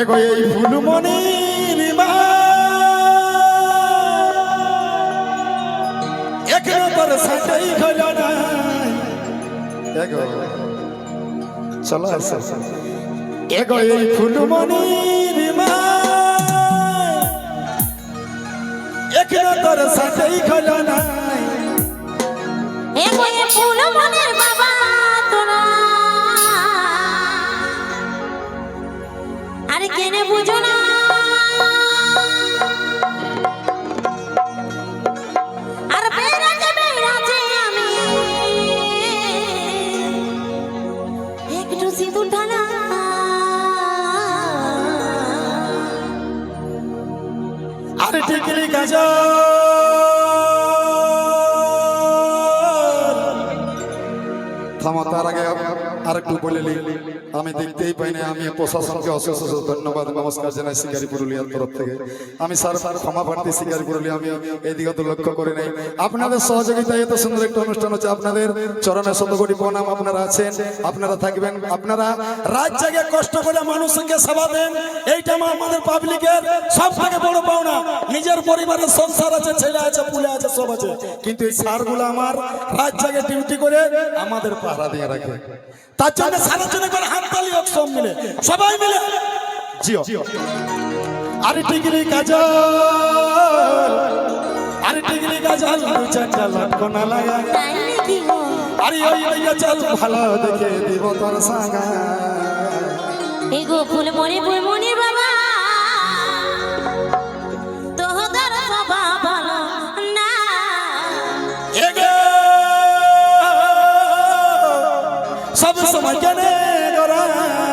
এগো এই ফুলমণি এখানে তোর সাথেই হইল না। এগো চলো এগো এই ফুলমণি এখানে তোর সাথেই হইল না। এ কয়ে ফুল থামা তার আগে আর একটু বলে আমি দেখতেই পাই না আমি প্রশাসনকে অশেষ ধন্যবাদ, নমস্কার জানাই শিকারি পুরুলিয়ার তরফ থেকে। আমি স্যার স্যার ক্ষমা প্রার্থী শিকারি পুরুলিয়া, আমি এইদিকে তো লক্ষ্য করে নাই। আপনাদের সহযোগিতায় এত সুন্দর একটা অনুষ্ঠান হচ্ছে, আপনাদের চরণে শতকোটি প্রণাম আপনারা আছেন, আপনারা থাকবেন, আপনারা রাত জাগে কষ্ট করে মানুষকে সেবা দেন, এইটা আমাদের পাবলিকের সব থেকে বড় পাওনা। নিজের পরিবারের সংসার আছে, ছেলে আছে, পুলে আছে, সব আছে। কিন্তু এই সারগুলো আমার রাত জাগে ডিউটি করে আমাদের পাহারা দিয়ে রাখে। তার জন্য সারা জন্য করে হাততালি হোক সব মিলে। সবাই মিলে। জিও। আরে টিগরি কাজল। আরে টিগরি কাজল দু চারটা লটকনা লাগা আরে ওই ওই চল ভালো দেখে দিব তোর সাঙ্গা এগো ফুল মনে ফুল মনির বাবা তোহদার বাবা ভালো না। এগো সব সময় কেনে? যারা